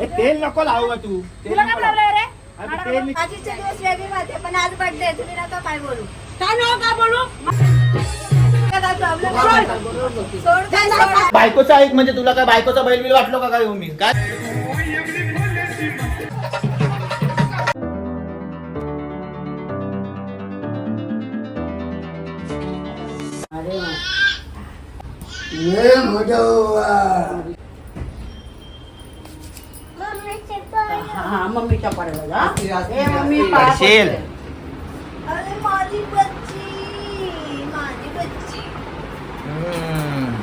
ए, तेल नको लावू का तू? तेल तुला नको काय लावू. प्रॉब्लेम रे? अरे तेल नी- आजीचे दिवस वेगळी राहते पण आज बर्थडे तुम्ही नका काय बोलू. काय नाव काय बोलू? काय प्रॉब्लेम सोड. काय सोड बायकोचा ऐक म्हणजे तुला काय बायकोचा बैल बिल वाटलो का काय मी? काय? ये मोठा हा मम्मीच्या पडेल ए मम्मी पाया करशील. पडते. अरे माझी बच्ची. माझी बच्ची. हम्म.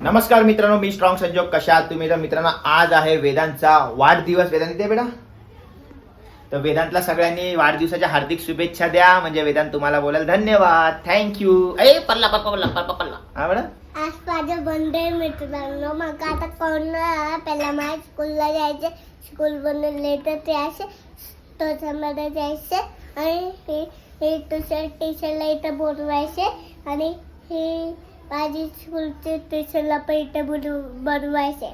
नमस्कार मित्रांनो मी स्ट्रॉंग संजोग. कशा आहात तुम्ही? तर मित्रांनो आज आहे वेदांतचा वाढदिवस. वेदांत इथे बेटा? तर वेदांतला सगळ्यांनी वाढदिवसाच्या हार्दिक शुभेच्छा द्या. म्हणजे वेदांत तुम्हाला बोलाल धन्यवाद. थँक्यू ए पल्ला पप्पा पल्ला पप्पा पल्ला. हा आज माझं बंडे मित्रांनो. मग आता कोण पहिला मला स्कूलला जायचे. स्कूल बनून लेट ते असे टोचमध्ये जायचे. आणि हे हे ट्युशन टीचरला इथं बोलवायचे आणि हे माझी स्कूलचे टीचरला पण इथं बोलू बनवायचे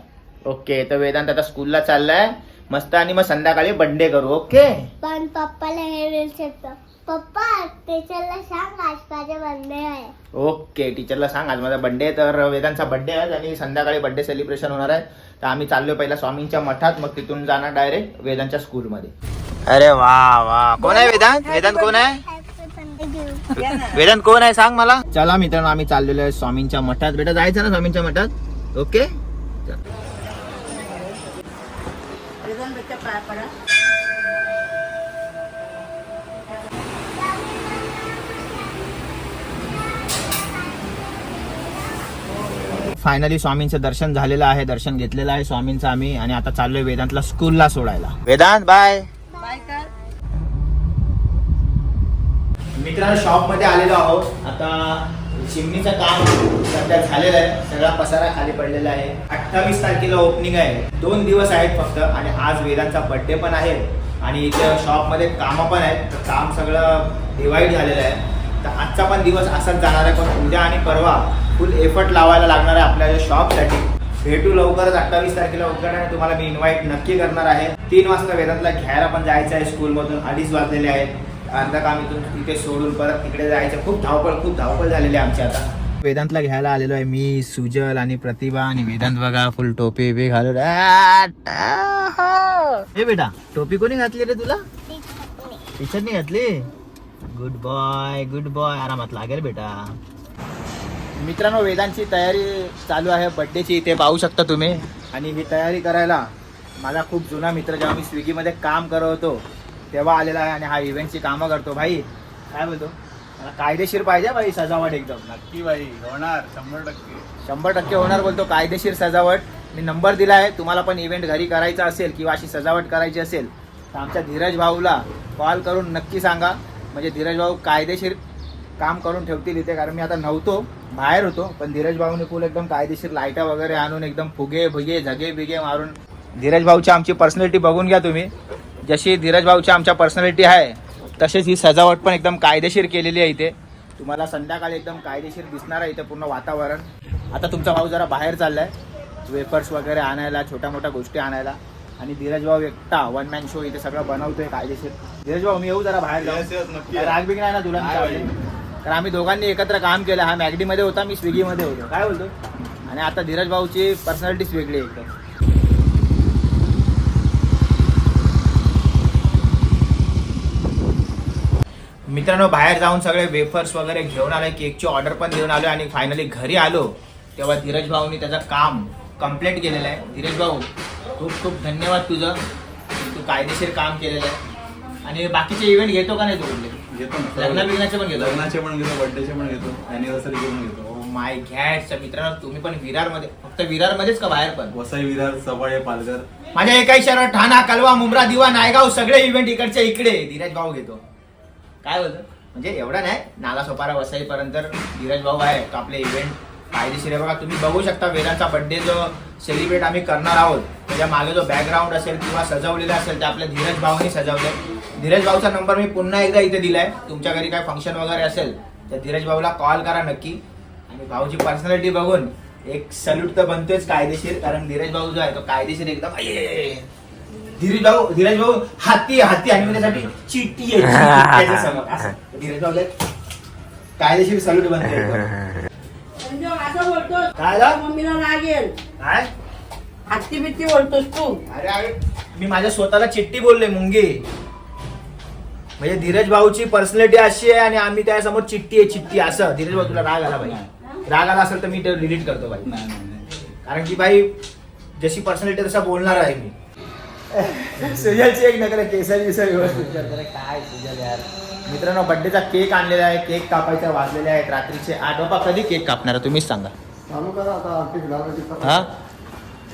ओके तर वेदांत आता स्कूलला चाललाय. मस्त आणि मग संध्याकाळी बड्डे करू ओके पण पप्पाला हे विचारतो पप्पा टीचरला सांग आज माझा बंडे आहे. ओके टीचरला सांग आज माझा बड्डे तर वेदांचा बड्डे आहे आणि संध्याकाळी बड्डे सेलिब्रेशन होणार आहे. तर आम्ही चाललोय पहिला स्वामींच्या मठात मग तिथून जाणार डायरेक्ट वेदांच्या स्कूलमध्ये अरे वा वा. कोण आहे वेदांत? वेदांत कोण आहे? वेदांत कोण आहे सांग मला. चला मित्रांनो आम्ही चाललेलो आहे स्वामींच्या मठात. बेटा जायचं ना स्वामींच्या मठात? ओके पाया पडा फायनली स्वामींचं दर्शन झालेलं आहे दर्शन घेतलेलं आहे स्वामींचं आम्ही. आणि आता चाललोय वेदांतला स्कूलला सोडायला. वेदांत बाय बाय कर मित्रांनो शॉपमध्ये आलेलो आहोत. आता चिमणीचं काम सध्या झालेलं आहे. सगळा पसारा खाली पडलेला आहे. अठ्ठावीस तारखेला ओपनिंग आहे. दोन दिवस आहेत फक्त आणि आज वेदांचा बर्थडे पण आहे. आणि इथे शॉपमध्ये कामं पण आहेत तर काम सगळं डिवाईड झालेलं आहे. तर आजचा पण दिवस असाच जाणार आहे. पण उद्या आणि परवा फुल एफर्ट लावायला लागणार आहे आपल्या शॉपसाठी भेटू लवकरच. अठ्ठावीस तारखेला उद्घाटन आहे. तुम्हाला मी इन्व्हाइट नक्की करणार आहे. तीन वाजता वेदांतला घ्यायला पण जायचं आहे स्कूलमधून अडीच वाजलेले आहेत. अर्धा काम इथून तिथे सोडून परत तिकडे जायचं. खूप धावपळ खूप धावपळ झालेली आहे आमची आता. वेदांतला घ्यायला आलेलो आहे मी सुजल आणि प्रतिभा आणि वेदांत बघा फुल टोपी बी घालून. हे. हो. बेटा टोपी कोणी घातली रे तुला? टीचरनी घातली? गुड बॉय गुड बॉय आरामात लागेल बेटा. मित्रांनो वेदांची तयारी चालू आहे. बड्डेची इथे पाहू शकता तुम्ही. आणि ही तयारी करायला माझा खूप जुना मित्र जेव्हा मी स्विगीमध्ये काम करत होतो तेव्हा आलेला आहे आणि हा इव्हेंटची कामं करतो भाई. काय बोलतो? मला कायदेशीर पाहिजे भाई सजावट एकदम. नक्की बाई होणार शंभर टक्के. शंभर टक्के होणार बोलतो कायदेशीर सजावट. मी नंबर दिला आहे तुम्हाला पण इव्हेंट घरी करायचा असेल किंवा अशी सजावट करायची असेल तर आमच्या धीरज भाऊला कॉल करून नक्की सांगा. म्हणजे धीरज भाऊ कायदेशीर काम करून ठेवतील इथे कारण मी आता नव्हतो बाहेर होतो पण धीरज भाऊने फुल एकदम कायदेशीर लाईटा वगैरे आणून एकदम फुगे भुगे झगे बिगे मारून धीरज भाऊची आमची पर्सनॅलिटी बघून घ्या तुम्ही. जशी धीरज भाऊची आमच्या पर्सनॅलिटी आहे तसेच ही सजावट पण एकदम कायदेशीर केलेली आहे इथे. तुम्हाला संध्याकाळी एकदम कायदेशीर दिसणार आहे इथे पूर्ण वातावरण. आता तुमचा भाऊ जरा बाहेर चाललाय वेफर्स वगैरे आणायला छोट्या मोठ्या गोष्टी आणायला. आणि धीरज भाऊ एकटा वन मॅन शो इथे सगळं बनवतोय कायदेशीर. धीरज भाऊ मी येऊ जरा बाहेर. काय राग बिग नाही ना तुला. कारण आम्ही दोघांनी एकत्र काम केलं. हा मॅगडी मध्ये होता मी स्विगी मध्ये होतो. काय बोलतो? आणि आता धीरज भाऊची पर्सनॅलिटीच वेगळी आहे एकदम. मित्रांनो बाहेर जाऊन सगळे वेफर्स वगैरे घेऊन आलोय केकची ऑर्डर पण देऊन आलो आणि फायनली घरी आलो तेव्हा धीरज भाऊनी त्याचं काम कंप्लीट केलेलं आहे. धीरज भाऊ खूप खूप धन्यवाद तुझं. तू कायदेशीर काम केलेलं आहे. आणि बाकीचे इव्हेंट घेतो का नाही तू कुठले? घेतो ना. लग्न बिग्नाचे पण घेतो. लग्नाचे पण घेतो बर्थडेचे पण घेतो अॅनिव्हर्सरी पण घेतो. माय घॅट मित्रांनो तुम्ही पण विरारमध्ये फक्त विरारमध्येच का बाहेर पण? वसई विरार सवाळे पालघर. माझ्या एकाही शहरात ठाणा कलवा मुंब्रा दिवा नायगाव सगळे इव्हेंट इकडच्या इकडे. धीरज भाऊ घेतो. काय होतं म्हणजे एवढा नाही नाला सोपारा वसईपर्यंत धीरज भाऊ आहे तो आपले इव्हेंट कायदेशीर आहे. बघा तुम्ही बघू शकता वेदांचा बर्थडे जो सेलिब्रेट आम्ही करणार आहोत. त्याच्यामागे जो बॅकग्राऊंड असेल किंवा सजवलेला असेल ते आपल्या धीरज भाऊनी सजवले धीरज भाऊचा नंबर मी पुन्हा एकदा इथे दिलाय. तुमच्या घरी काय फंक्शन वगैरे असेल तर धीरज भाऊला कॉल करा नक्की. आणि भाऊची पर्सनॅलिटी बघून एक सल्यूट तर बनतोयच कायदेशीर कारण धीरज भाऊ जो आहे तो कायदेशीर एकदम धीरज भाऊ धीरज भाऊ हाती हाती आणि त्यासाठी चिट्टी आहे चिट्टी त्याच्यासमोर. असं. धीरज भाऊ लय कायदेशीर सल्यूट एकदम. संजोग असं बोलतोस काय झालं? मम्मीला राग येईल. काय? हत्ती बित्ती बोलतोस तू. अरे अरे मी माझ्या स्वतःला चिट्टी बोललोय मुंगी. म्हणजे धीरज भाऊची पर्सनॅलिटी अशी आहे आणि आम्ही त्यासमोर चिट्टी आहे चिट्टी असं. धीरज भाऊ तुला राग आला पाहिजे. राग आला असेल तर मी डिलीट करतो भाई नाही नाही नाही. कारण की भाई जशी पर्सनॅलिटी तसा बोलणार आहे मी. सुजलची एक नकल केसरी विसर व्यवस्थित करतो रे. काय सुजल यार. मित्रांनो बड्डेचा केक आणलेला आहे केक कापायचा वाजलेले आहेत रात्रीचे आठ. बाबा कधी केक कापणार आहे? तुम्हीच सांगा. चालू करा आता आरती हा?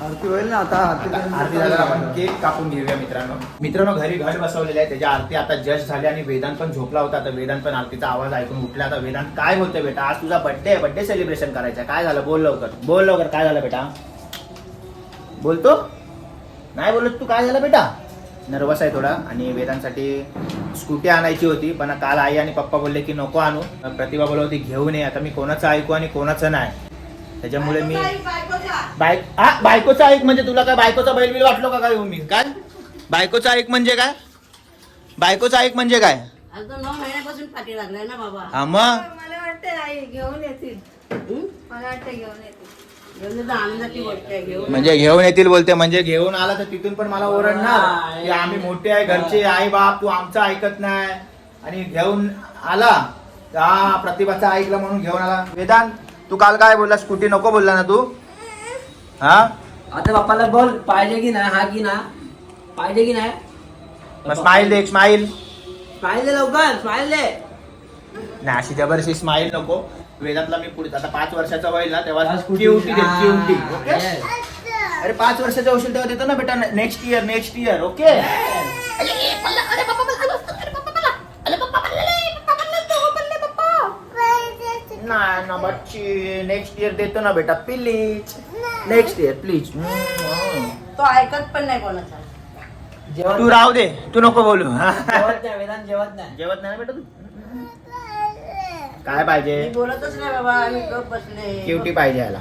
आरती होईल ना आता आरती झाल्यावर आपण केक कापून घेऊया मित्रांनो. मित्रांनो घरी घट बसवलेले आहे त्याच्या आरती आता जस्ट झाली आणि वेदांत पण झोपला होता. आता वेदांत पण आरतीचा आवाज ऐकून उठला. आता वेदांत काय बोलतोय बेटा? आज तुझा बर्थडे आहे बर्थडे सेलिब्रेशन करायचं. आहे. काय झालं? बोल लवकर. बोल लवकर काय झालं बेटा? बोलतो? नाही बोलत तू काय झालं बेटा? नर्वस आहे थोडा आणि वेदांसाठी स्कूटी आणायची होती पण काल आई आणि पप्पा बोलले की नको आणू. प्रतिभा बोलत होती घेऊन ये आता मी कोणाचं ऐकू आणि कोणाचं नाही. त्याच्यामुळे मी बायक हा बायकोचा ऐक. म्हणजे तुला काय बायकोचा बैल बिल वाटलो का काय हो मी? काय? बायकोचा ऐक म्हणजे काय? बायकोचा ऐक म्हणजे काय? नऊ महिन्यापासून पाठी लागलाय ना बाबा. हा मग? मला वाटतं आई घेऊन येतील. हं? मला वाटतं घेऊन येतील. आनंदाची गोष्ट आहे घेऊन म्हणजे घेऊन येतील बोलते म्हणजे घेऊन आला तर तिथून पण मला ओरडणार. की आम्ही मोठे आहे घरचे आई बाप तू आमचं ऐकत नाही. आणि घेऊन आला. हा प्रतिभाचा ऐकलं म्हणून घेऊन आला. वेदांत तू काल काय बोलला स्कूटी नको बोलला ना तू? हा? आता बाप्पाला बोल पाहिजे की नाही हा की ना? पाहिजे की नाही? मग स्माईल दे स्माईल पाहिजे लवकर पाहिजे नाही अशी जबरदस्ती स्माईल नको. वेदांतला मी पुढे आता पाच वर्षाचा होईल ना तेव्हा आज scooty. क्युटी दे क्युटी ओके yes. अरे पाच वर्षाचा होशील तेव्हा देतो ना बेटा next year next year okay ना बच्ची नेक्स्ट इयर देतो ना बेटा प्लीज नेक्स्ट इयर प्लीज तो ऐकत पण नाही कोणाचा. तू राहू दे तू नको बोलू. जेवत नाही वेदांत जेवत नाही. जेवत नाही ना बेटा तू? काय पाहिजे? मी बोलतच नाही बाबा आम्ही गप बसले. क्युटी पाहिजे याला.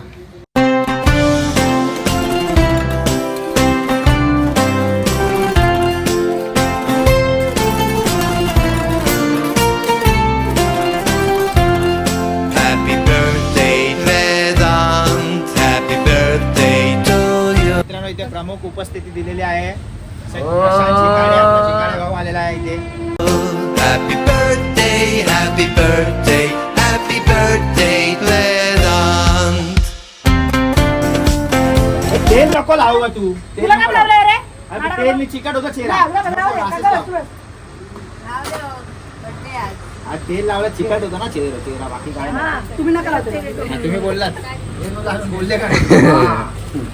Happy birthday, Vedant. Happy birthday to you. मित्रांनो इथे प्रमुख उपस्थिती दिलेली आहे. आलेला आहे इथे. लावू तू तेल नको लावू. अरे तेल मी चिकट होतं चेहरा लाव. हो. तेल लावलं चिकट होतं ना चेहरा चेहरा बाकी काय नाही. तुम्ही नका. हा, तुम्ही बोललात हे मला अजून बोलले का नाही?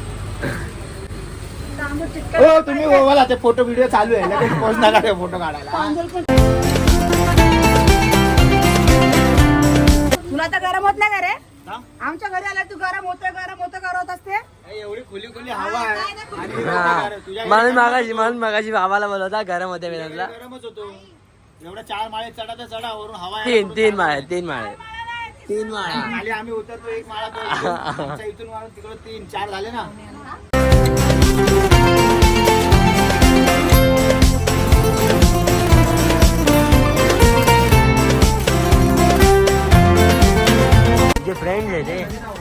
हो तुम्ही हो, बोला ते फोटो व्हिडिओ चालू आहे लगेच पोस्ट नका ते फोटो काढायला तुला तर गरम होत नाही का रे हा? आमच्या घरी आला तू गरम होतोय गरम होतं करत असते एवढी खुली खुली हवा आहे. म्हणून मागाशी म्हणून मागाशी बाबाला बोलवता गरम होते वेदांतला गरमच होतो. एवढा चार माळे चढा तर चढा वरून हवा आहे. तीन तीन माळे तीन माळे. तीन माळा. खाली आम्ही उतरतो एक माळा इथून मारून तिकडे तीन चार झाले ना. जे फ्रेंड आहे ते.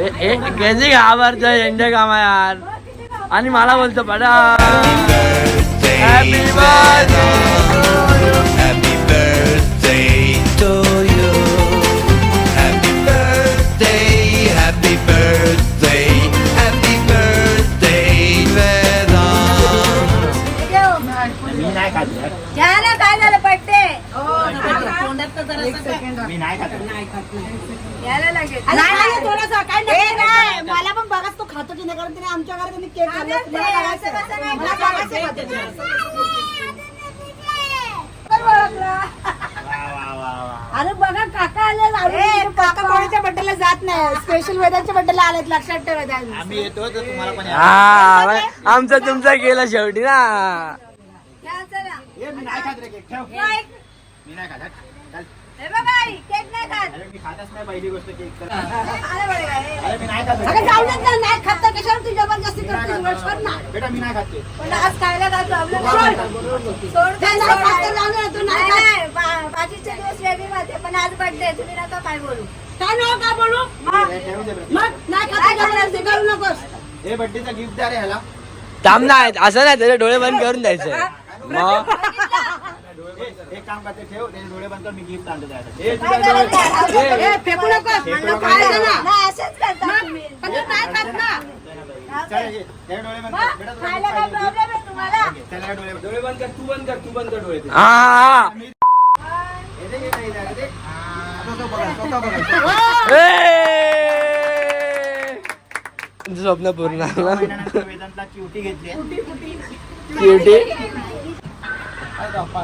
कैसे घाबरतोय यांच्या कामा यार? आणि मला बोलतो पडा हॅपी बर्थडे यायला लागेल. नाही, नाही, थोडंसं, काय नाही, नाही. मला पण बघाच तो खातो की नाही कारण तिने आमच्या घरात केक अरे बघा काका आले अरे काका कोणाच्या बड्डेला जात नाही? स्पेशल वेदांच्या बड्डेला आलेत लक्षात ठेवा वेदांत. आम्ही येतो तर तुम्हाला पण या. हा आमचं तुमचं केलं शेवटी ना. या, चला. ए, मी नाही खात. हे. अरे मी खातच नाही पहिली गोष्ट केक तर. अरे बघ हे. अरे मी नाही खात. अगं जाऊ देत ना, नाही खात तर कशाला तू जबरदस्ती मी नाही करते खात. सोड ना. बेटा मी नाही खात केक. पण आज खायला काय प्रॉब्लेम सोड. सोड ते काय नाही सोड खात तर आहे. जाऊ दे, तू नाही नाही, खात. नाही, बा- बाकीचे दिवस वेगळी पण आज बर्थडे तुम्ही नका काय बोलू. काय नाव का बोलू? मग. हे ठेवू दे बेटा. मग नाही खात तर जबरदस्ती करू नकोस. हे बड्डेचा गिफ्ट द्या रे ह्याला. थांब नाही असं नाही त्याचे डोळे बंद करून द्यायचं. मग? एक काम करते ठेव त्याचे डोळे बंद कर मी गिफ्ट आणतो त्यासाठी डोळे- करायचं? ए, ए, फेकू नकोस फेकू म्हणलं नको. खायचं ना नाही असंच करता तुम्ही पण तू नाही खात ना चल, ये. त्याचे डोळे बंद कर. खायला काय? प्रॉब्लेम आहे तुम्हाला डोळे बंद तू बंद कर तू बंद कर डोळे स्वप्न पूर्ण झालं वेदांतला चिवटी घेतली आहे. क्युटी काय गप्पा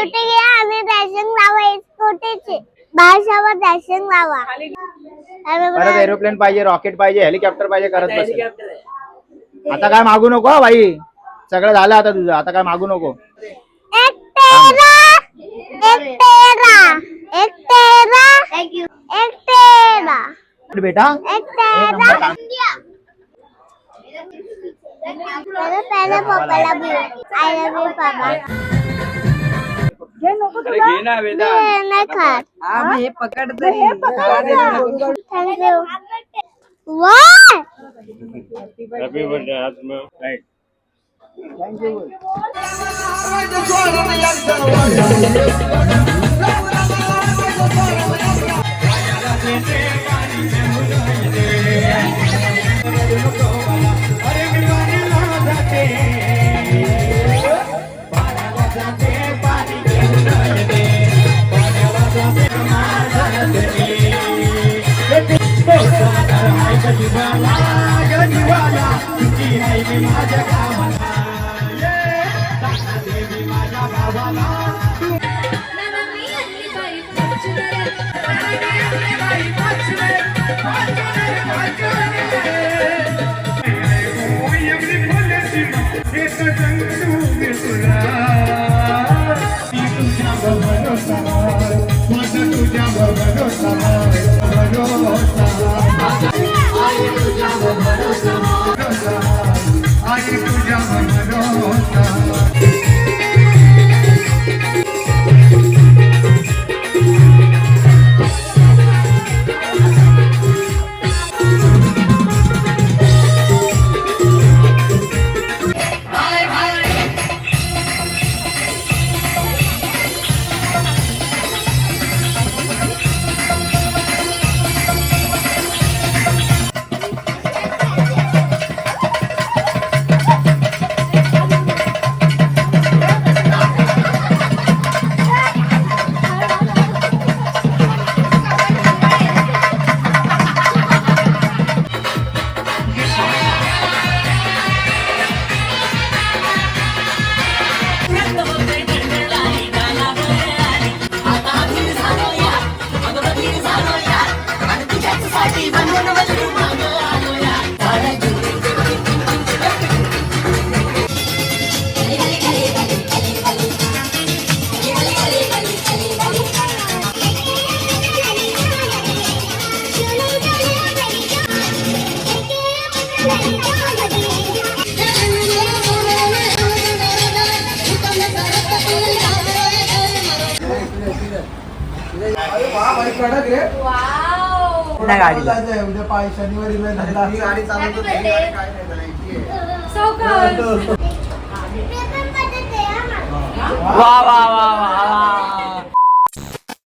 स्कूटी घ्या आणि रॅशिंग लावा स्कूटीची. रॅशिंग लावा. आम्ही परत एरोप्लेन पाहिजे रॉकेट पाहिजे हेलिकॉप्टर पाहिजे करत बसेल. आता काय मागू नको हा बाई? सगळं झालं आता तुझं. आता काय मागू नको? एक तेरा. एक तेरा. एक तेरा. एक तेरा. बेटा? एक तेरा. पहले पहले पप्पाला बोल. आय लव यू पापा घे ना वेदा मी नाही खात आम्ही पकडते थँक्यू माझ्या वाय गाडी उद्या पाय शनिवारी वेळ धंदा. हा मला. वा वा वा वा